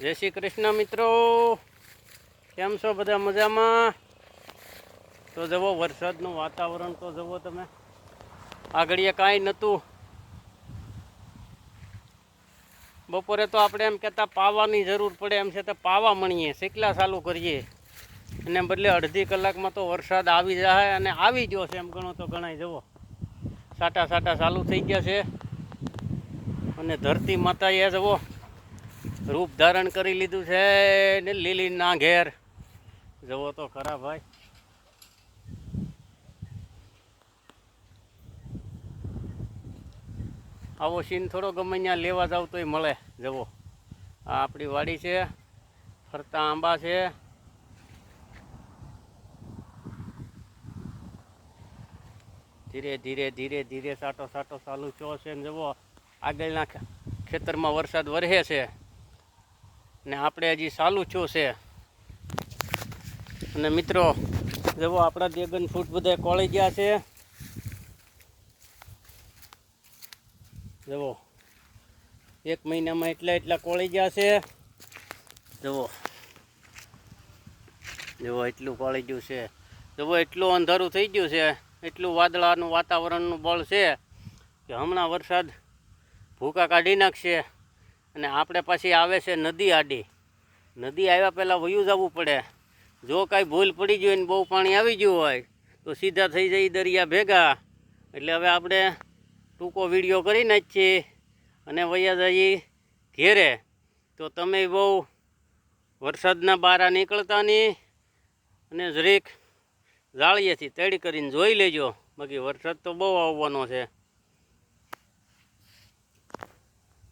જય શ્રી કૃષ્ણ મિત્રો. કેમ છો બધા મજામાં? તો જવો વરસાદનું વાતાવરણ તો જવો તમે. આગળીએ કાંઈ નહોતું. બપોરે તો આપણે એમ કહેતા પાવાની જરૂર પડે એમ છે તો પાવા મણીએ, શીકલા ચાલુ કરીએ. અને બદલે અડધી કલાકમાં તો વરસાદ આવી જાય અને આવી ગયો છે એમ ગણો તો ગણાય જવો સાટા સાટા ચાલુ થઈ ગયા છે. અને ધરતી માતાએ, જુઓ રૂપ ધારણ કરી લીધું છે ને લીલી ના ઘેર જવો તો ખરા ભાઈ. આવો સીન થોડો ગમે ત્યાં લેવા જાવ તોય મળે. જવો આ આપણી વાડી છે. ફરતા આંબા છે. ધીરે ધીરે ધીરે ધીરે સાટો સાટો ચાલુ થયો છે ને જવો આગળના ખેતરમાં વરસાદ વરહે છે. ને આપણે હજી ચાલુ છો છે. અને મિત્રો જવો આપણા ડ્રેગન ફ્રૂટ બધા કોળી ગયા છે. જવો એક મહિનામાં એટલા એટલા કોળી ગયા છે. જવો જવો એટલું કોળી ગયું છે. જવો એટલું અંધારું થઈ ગયું છે. એટલું વાદળાનું વાતાવરણનું બળ છે કે હમણાં વરસાદ ભૂકા કાઢી નાખશે. અને આપણે પાછી આવે છે નદી આડી. નદી આવ્યા પહેલાં વયું જવું પડે. જો કાંઈ ભૂલ પડી ગઈ ને બહુ પાણી આવી ગયું હોય, તો સીધા થઈ જાય દરિયા ભેગા. એટલે હવે આપણે ટૂંકો વીડિયો કરી નાખીએ અને વયા જઈએ ઘેરે. તો તમે બહુ વરસાદના બારા નીકળતા નહીં અને જરીક જાળીએથી તેડી કરીને જોઈ લેજો. બાકી વરસાદ તો બહુ આવવાનો છે.